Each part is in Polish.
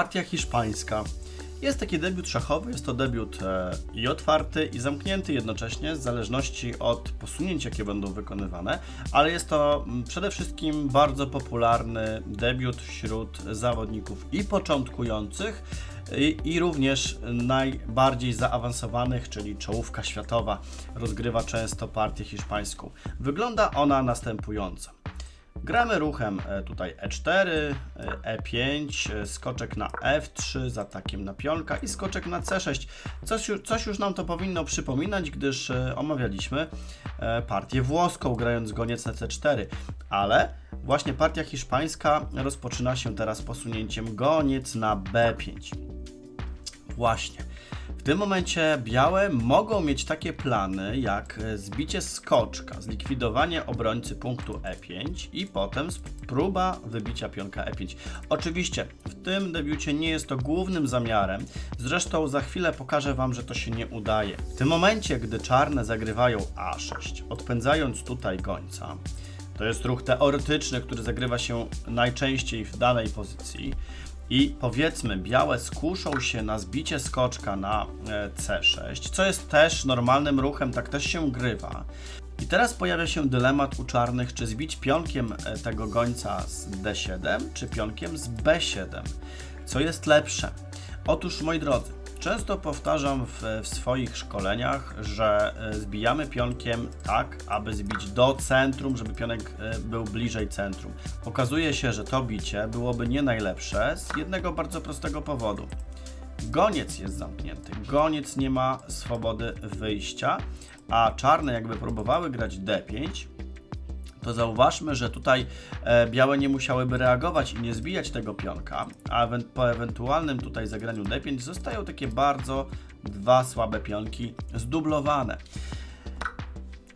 partia hiszpańska. Jest taki debiut szachowy, jest to debiut e, i otwarty, i zamknięty jednocześnie, w zależności od posunięć, jakie będą wykonywane, ale jest to mm, przede wszystkim bardzo popularny debiut wśród zawodników i początkujących, i, i również najbardziej zaawansowanych, czyli czołówka światowa, rozgrywa często partię hiszpańską. Wygląda ona następująco. Gramy ruchem e, tutaj E4, e, E5, e, skoczek na F3 z atakiem na pionka i skoczek na C6. Coś, już- coś już nam to powinno przypominać, gdyż e, omawialiśmy e, partię włoską grając goniec na C4, ale właśnie partia hiszpańska rozpoczyna się teraz posunięciem goniec na B5. Właśnie. W tym momencie białe mogą mieć takie plany jak e, zbicie skoczka, zlikwidowanie obrońcy punktu E5 i potem próba wybicia pionka E5. Oczywiście w tym debiucie nie jest to głównym zamiarem, zresztą za chwilę pokażę Wam, że to się nie udaje. W tym momencie, gdy czarne zagrywają A6, odpędzając tutaj gońca, to jest ruch teoretyczny, który zagrywa się najczęściej w danej pozycji. I powiedzmy, białe skuszą się na zbicie skoczka na e, C6, co jest też normalnym ruchem, tak też się grywa. I teraz pojawia się dylemat u czarnych, czy zbić pionkiem e, tego gońca z D7, czy pionkiem z B7. Co jest lepsze? Otóż, moi drodzy, często powtarzam w, w swoich szkoleniach, że e, zbijamy pionkiem tak, aby zbić do centrum, żeby pionek e, był bliżej centrum. Okazuje się, że to bicie byłoby nie najlepsze z jednego bardzo prostego powodu. Goniec jest zamknięty, goniec nie ma swobody wyjścia, a czarne jakby próbowały grać D5, to zauważmy, że tutaj e, białe nie musiałyby reagować i nie zbijać tego pionka, a po ewentualnym tutaj zagraniu D5 zostają takie bardzo dwa słabe pionki zdublowane.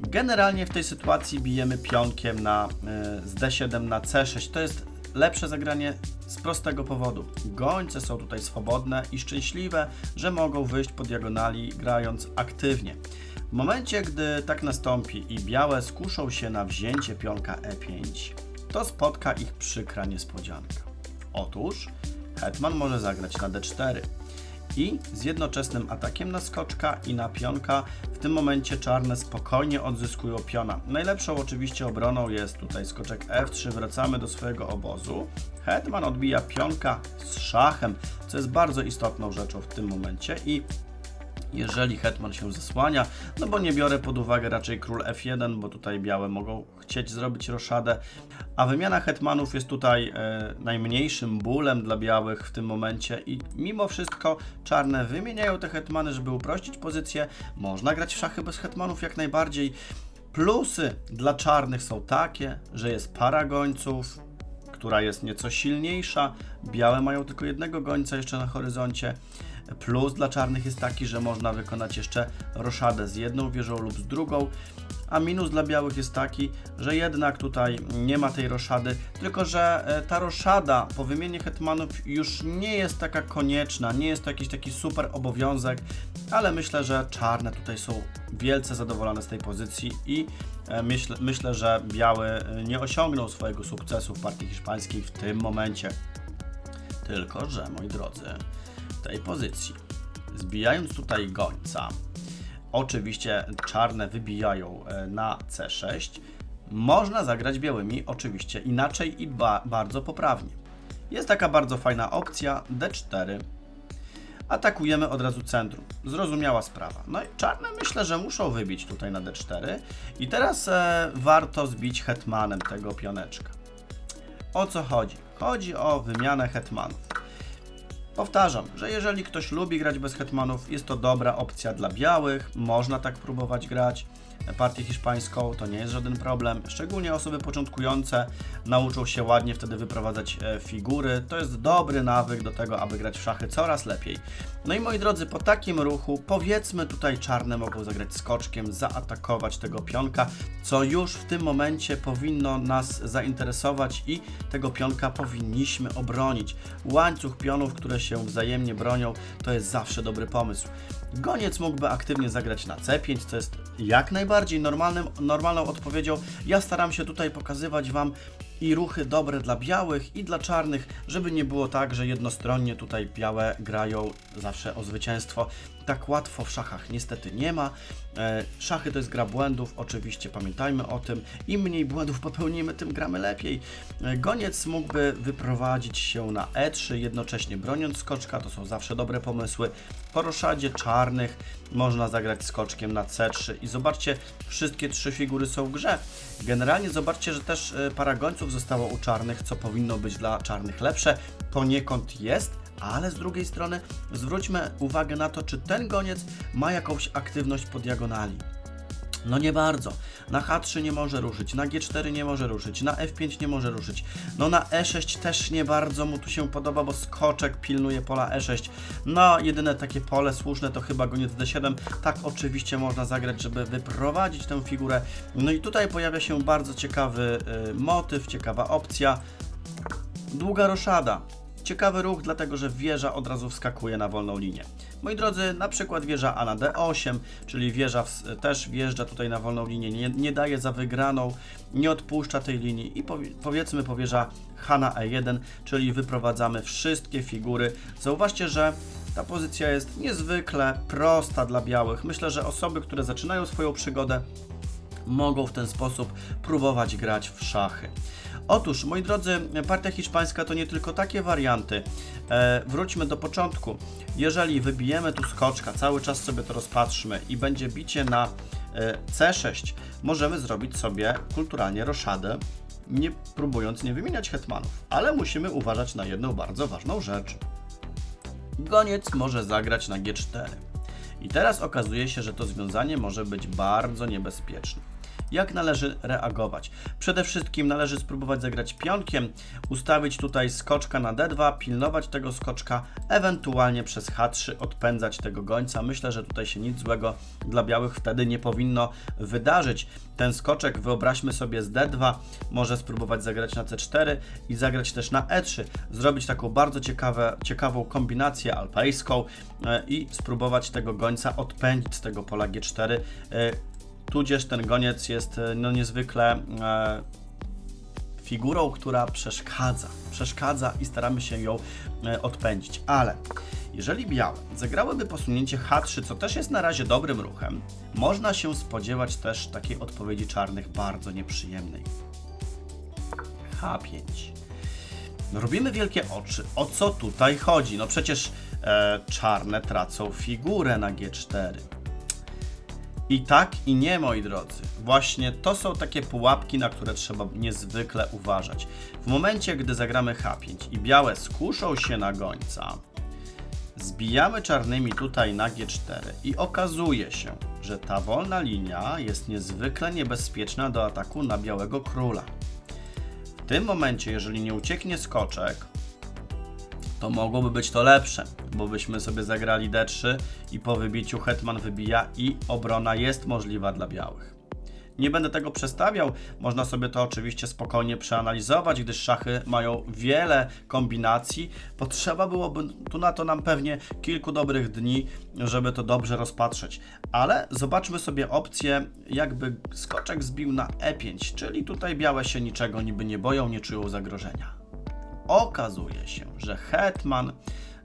Generalnie w tej sytuacji bijemy pionkiem na, e, z D7 na C6. To jest lepsze zagranie z prostego powodu. Gońce są tutaj swobodne i szczęśliwe, że mogą wyjść po diagonali grając aktywnie. W momencie, gdy tak nastąpi i białe skuszą się na wzięcie pionka E5, to spotka ich przykra niespodzianka. Otóż hetman może zagrać na D4 i z jednoczesnym atakiem na skoczka i na pionka w tym momencie czarne spokojnie odzyskują piona. Najlepszą oczywiście obroną jest tutaj skoczek F3, wracamy do swojego obozu. Hetman odbija pionka z szachem, co jest bardzo istotną rzeczą w tym momencie i jeżeli hetman się zasłania, no bo nie biorę pod uwagę raczej król F1, bo tutaj białe mogą chcieć zrobić roszadę, a wymiana hetmanów jest tutaj e, najmniejszym bólem dla białych w tym momencie i mimo wszystko czarne wymieniają te hetmany, żeby uprościć pozycję. Można grać w szachy bez hetmanów jak najbardziej. Plusy dla czarnych są takie, że jest para gońców, która jest nieco silniejsza. Białe mają tylko jednego gońca jeszcze na horyzoncie. Plus dla czarnych jest taki, że można wykonać jeszcze roszadę z jedną wieżą lub z drugą. A minus dla białych jest taki, że jednak tutaj nie ma tej roszady, tylko że e, ta roszada po wymianie hetmanów już nie jest taka konieczna, nie jest to jakiś taki super obowiązek, ale myślę, że czarne tutaj są wielce zadowolone z tej pozycji i e, myślę, myślę, że białe e, nie osiągną swojego sukcesu w partii hiszpańskiej w tym momencie. Tylko, że moi drodzy, tej pozycji, zbijając tutaj gońca, oczywiście czarne wybijają e, na C6, można zagrać białymi oczywiście inaczej i ba bardzo poprawnie. Jest taka bardzo fajna opcja D4. Atakujemy od razu centrum. Zrozumiała sprawa. No i czarne myślę, że muszą wybić tutaj na D4. I teraz e, warto zbić hetmanem tego pioneczka. O co chodzi? Chodzi o wymianę hetmanów. Powtarzam, że jeżeli ktoś lubi grać bez hetmanów, jest to dobra opcja dla białych, można tak próbować grać. Partię hiszpańską to nie jest żaden problem, szczególnie osoby początkujące nauczą się ładnie wtedy wyprowadzać e, figury. To jest dobry nawyk do tego, aby grać w szachy coraz lepiej. No i moi drodzy, po takim ruchu, powiedzmy tutaj czarne mogą zagrać skoczkiem, zaatakować tego pionka, co już w tym momencie powinno nas zainteresować i tego pionka powinniśmy obronić. Łańcuch pionów, które się wzajemnie bronią, to jest zawsze dobry pomysł. Goniec mógłby aktywnie zagrać na C5, co jest jak najbardziej normalnym, normalną odpowiedzią. Ja staram się tutaj pokazywać Wam i ruchy dobre dla białych i dla czarnych, żeby nie było tak, że jednostronnie tutaj białe grają zawsze o zwycięstwo. Tak łatwo w szachach niestety nie ma. E, Szachy to jest gra błędów, oczywiście pamiętajmy o tym. Im mniej błędów popełnimy, tym gramy lepiej. E, Goniec mógłby wyprowadzić się na E3, jednocześnie broniąc skoczka, to są zawsze dobre pomysły. Po roszadzie czarnych można zagrać skoczkiem na C3 i zobaczcie, wszystkie trzy figury są w grze. Generalnie zobaczcie, że też e, para gońców zostało u czarnych, co powinno być dla czarnych lepsze. Poniekąd jest, ale z drugiej strony zwróćmy uwagę na to, czy ten goniec ma jakąś aktywność po diagonali. No nie bardzo. Na H3 nie może ruszyć, na G4 nie może ruszyć, na F5 nie może ruszyć. No na E6 też nie bardzo mu tu się podoba, bo skoczek pilnuje pola E6. No jedyne takie pole słuszne to chyba goniec D7. Tak oczywiście można zagrać, żeby wyprowadzić tę figurę. No i tutaj pojawia się bardzo ciekawy y, motyw, ciekawa opcja. Długa roszada. Ciekawy ruch, dlatego że wieża od razu wskakuje na wolną linię. Moi drodzy, na przykład wieża A na D8, czyli wieża w, też wjeżdża tutaj na wolną linię, nie, nie daje za wygraną, nie odpuszcza tej linii i powie, powiedzmy powierza H na E1, czyli wyprowadzamy wszystkie figury. Zauważcie, że ta pozycja jest niezwykle prosta dla białych. Myślę, że osoby, które zaczynają swoją przygodę, mogą w ten sposób próbować grać w szachy. Otóż, moi drodzy, partia hiszpańska to nie tylko takie warianty. E, wróćmy do początku. Jeżeli wybijemy tu skoczka, cały czas sobie to rozpatrzmy i będzie bicie na e, C6, możemy zrobić sobie kulturalnie roszadę, nie próbując nie wymieniać hetmanów. Ale musimy uważać na jedną bardzo ważną rzecz. Goniec może zagrać na G4. I teraz okazuje się, że to związanie może być bardzo niebezpieczne. Jak należy reagować? Przede wszystkim należy spróbować zagrać pionkiem, ustawić tutaj skoczka na D2, pilnować tego skoczka, ewentualnie przez H3 odpędzać tego gońca. Myślę, że tutaj się nic złego dla białych wtedy nie powinno wydarzyć. Ten skoczek, wyobraźmy sobie z D2, może spróbować zagrać na C4 i zagrać też na E3. Zrobić taką bardzo ciekawe, ciekawą kombinację alpejską e, i spróbować tego gońca odpędzić z tego pola G4. Tudzież ten goniec jest e, no, niezwykle e, figurą, która przeszkadza. Przeszkadza i staramy się ją e, odpędzić. Ale jeżeli białe zagrałyby posunięcie H3, co też jest na razie dobrym ruchem, można się spodziewać też takiej odpowiedzi czarnych bardzo nieprzyjemnej. H5. No, robimy wielkie oczy. O co tutaj chodzi? No przecież e, czarne tracą figurę na G4. I tak i nie, moi drodzy. Właśnie to są takie pułapki, na które trzeba niezwykle uważać. W momencie, gdy zagramy H5 i białe skuszą się na gońca, zbijamy czarnymi tutaj na G4 i okazuje się, że ta wolna linia jest niezwykle niebezpieczna do ataku na białego króla. W tym momencie, jeżeli nie ucieknie skoczek, to mogłoby być to lepsze, bo byśmy sobie zagrali D3 i po wybiciu hetman wybija i obrona jest możliwa dla białych. Nie będę tego przestawiał, można sobie to oczywiście spokojnie przeanalizować, gdyż szachy mają wiele kombinacji. Potrzeba byłoby tu na to nam pewnie kilku dobrych dni, żeby to dobrze rozpatrzeć. Ale zobaczmy sobie opcję, jakby skoczek zbił na E5, czyli tutaj białe się niczego niby nie boją, nie czują zagrożenia okazuje się, że Hetman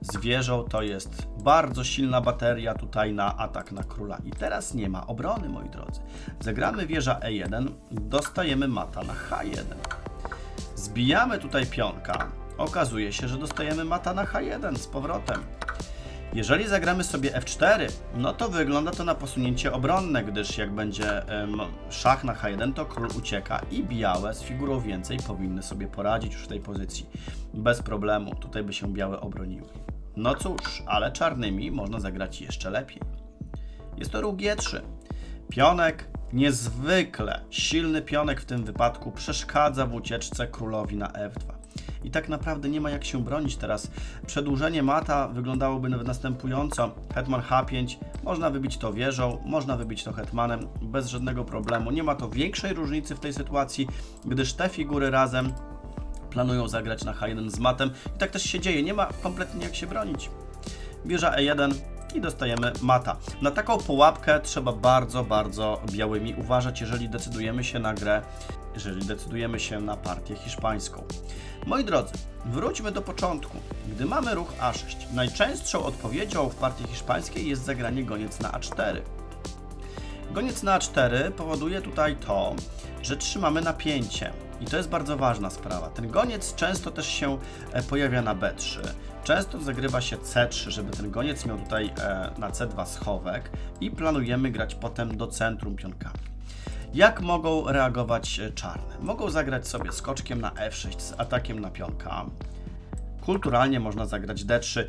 z wieżą to jest bardzo silna bateria tutaj na atak na króla. I teraz nie ma obrony, moi drodzy. Zagramy wieża E1, dostajemy mata na H1. Zbijamy tutaj pionka. Okazuje się, że dostajemy mata na H1 z powrotem. Jeżeli zagramy sobie F4, no to wygląda to na posunięcie obronne, gdyż jak będzie em, szach na H1, to król ucieka i białe z figurą więcej powinny sobie poradzić już w tej pozycji. Bez problemu, tutaj by się białe obroniły. No cóż, ale czarnymi można zagrać jeszcze lepiej. Jest to ruch G3. Pionek, niezwykle silny pionek w tym wypadku, przeszkadza w ucieczce królowi na F2 i tak naprawdę nie ma jak się bronić teraz. Przedłużenie mata wyglądałoby następująco. Hetman H5, można wybić to wieżą, można wybić to hetmanem bez żadnego problemu. Nie ma to większej różnicy w tej sytuacji, gdyż te figury razem planują zagrać na H1 z matem i tak też się dzieje, nie ma kompletnie jak się bronić. Wieża E1 i dostajemy mata. Na taką pułapkę trzeba bardzo, bardzo białymi uważać, jeżeli decydujemy się na grę jeżeli decydujemy się na partię hiszpańską. Moi drodzy, wróćmy do początku. Gdy mamy ruch A6, najczęstszą odpowiedzią w partii hiszpańskiej jest zagranie goniec na A4. Goniec na A4 powoduje tutaj to, że trzymamy napięcie. I to jest bardzo ważna sprawa. Ten goniec często też się e, pojawia na B3. Często zagrywa się C3, żeby ten goniec miał tutaj e, na C2 schowek i planujemy grać potem do centrum pionkami. Jak mogą reagować e, czarne? Mogą zagrać sobie skoczkiem na F6 z atakiem na pionka. Kulturalnie można zagrać D3.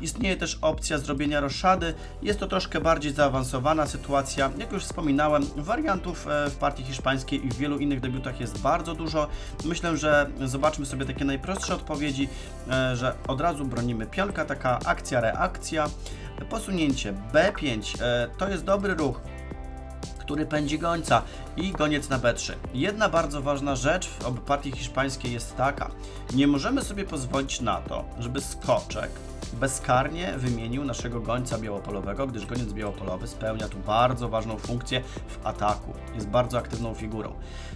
Istnieje też opcja zrobienia roszady. Jest to troszkę bardziej zaawansowana sytuacja. Jak już wspominałem, wariantów e, w partii hiszpańskiej i w wielu innych debiutach jest bardzo dużo. Myślę, że zobaczmy sobie takie najprostsze odpowiedzi, e, że od razu bronimy pionka, taka akcja-reakcja. Posunięcie B5 e, to jest dobry ruch który pędzi gońca i goniec na B3. Jedna bardzo ważna rzecz w partii hiszpańskiej jest taka. Nie możemy sobie pozwolić na to, żeby skoczek bezkarnie wymienił naszego gońca białopolowego, gdyż goniec białopolowy spełnia tu bardzo ważną funkcję w ataku. Jest bardzo aktywną figurą.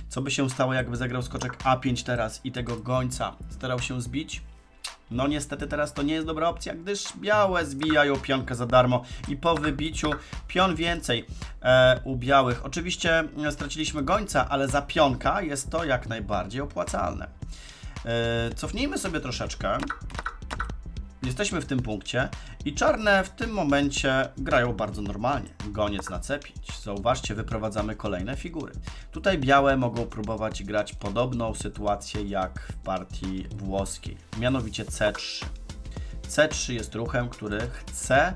Co by się stało, jakby zagrał skoczek A5 teraz i tego gońca starał się zbić? No niestety teraz to nie jest dobra opcja, gdyż białe zbijają pionkę za darmo i po wybiciu pion więcej e, u białych. Oczywiście e, straciliśmy gońca, ale za pionka jest to jak najbardziej opłacalne. E, cofnijmy sobie troszeczkę. Jesteśmy w tym punkcie i czarne w tym momencie grają bardzo normalnie. Goniec na C5. Zauważcie, wyprowadzamy kolejne figury. Tutaj białe mogą próbować grać podobną sytuację jak w partii włoskiej, mianowicie C3. C3 jest ruchem, który chce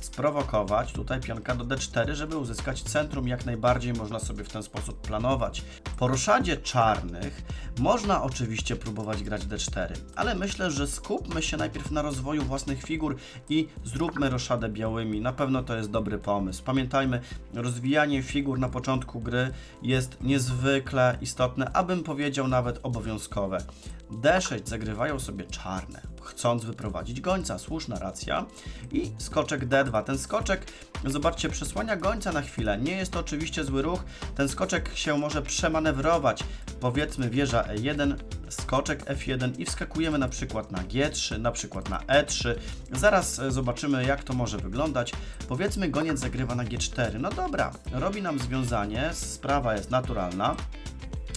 sprowokować tutaj pionka do D4, żeby uzyskać centrum. Jak najbardziej można sobie w ten sposób planować. Po roszadzie czarnych można oczywiście próbować grać D4, ale myślę, że skupmy się najpierw na rozwoju własnych figur i zróbmy roszadę białymi. Na pewno to jest dobry pomysł. Pamiętajmy, rozwijanie figur na początku gry jest niezwykle istotne, abym powiedział nawet obowiązkowe. D6 zagrywają sobie czarne, chcąc wyprowadzić gońca, słuszna racja. I skoczek D2. Ten skoczek, zobaczcie, przesłania gońca na chwilę. Nie jest to oczywiście zły ruch. Ten skoczek się może przemanewrować. Powiedzmy wieża E1, skoczek F1 i wskakujemy na przykład na G3, na przykład na E3. Zaraz e, zobaczymy, jak to może wyglądać. Powiedzmy, goniec zagrywa na G4. No dobra, robi nam związanie, sprawa jest naturalna.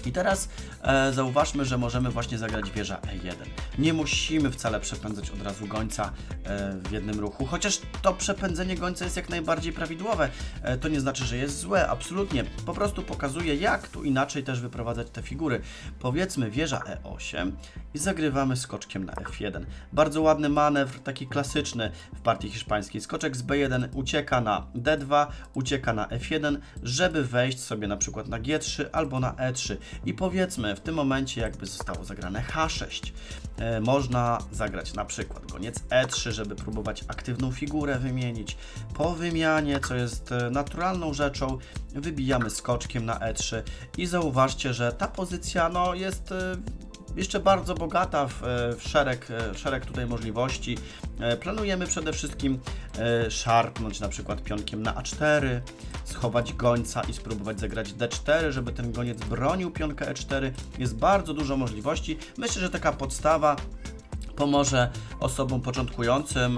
I teraz e, zauważmy, że możemy właśnie zagrać wieża E1. Nie musimy wcale przepędzać od razu gońca e, w jednym ruchu, chociaż to przepędzenie gońca jest jak najbardziej prawidłowe. E, to nie znaczy, że jest złe, absolutnie. Po prostu pokazuje, jak tu inaczej też wyprowadzać te figury. Powiedzmy wieża E8 i zagrywamy skoczkiem na F1. Bardzo ładny manewr, taki klasyczny w partii hiszpańskiej. Skoczek z B1 ucieka na D2, ucieka na F1, żeby wejść sobie na przykład na G3 albo na E3. I powiedzmy, w tym momencie jakby zostało zagrane H6. E, można zagrać na przykład goniec E3, żeby próbować aktywną figurę wymienić. Po wymianie, co jest e, naturalną rzeczą, wybijamy skoczkiem na E3 i zauważcie, że ta pozycja no, jest e, jeszcze bardzo bogata w, e, w, szereg, e, w szereg tutaj możliwości. E, Planujemy przede wszystkim szarpnąć na przykład pionkiem na A4, schować gońca i spróbować zagrać D4, żeby ten goniec bronił pionkę E4. Jest bardzo dużo możliwości. Myślę, że taka podstawa pomoże osobom początkującym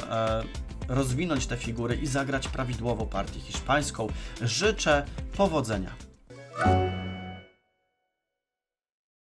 rozwinąć te figury i zagrać prawidłowo partię hiszpańską. Życzę powodzenia.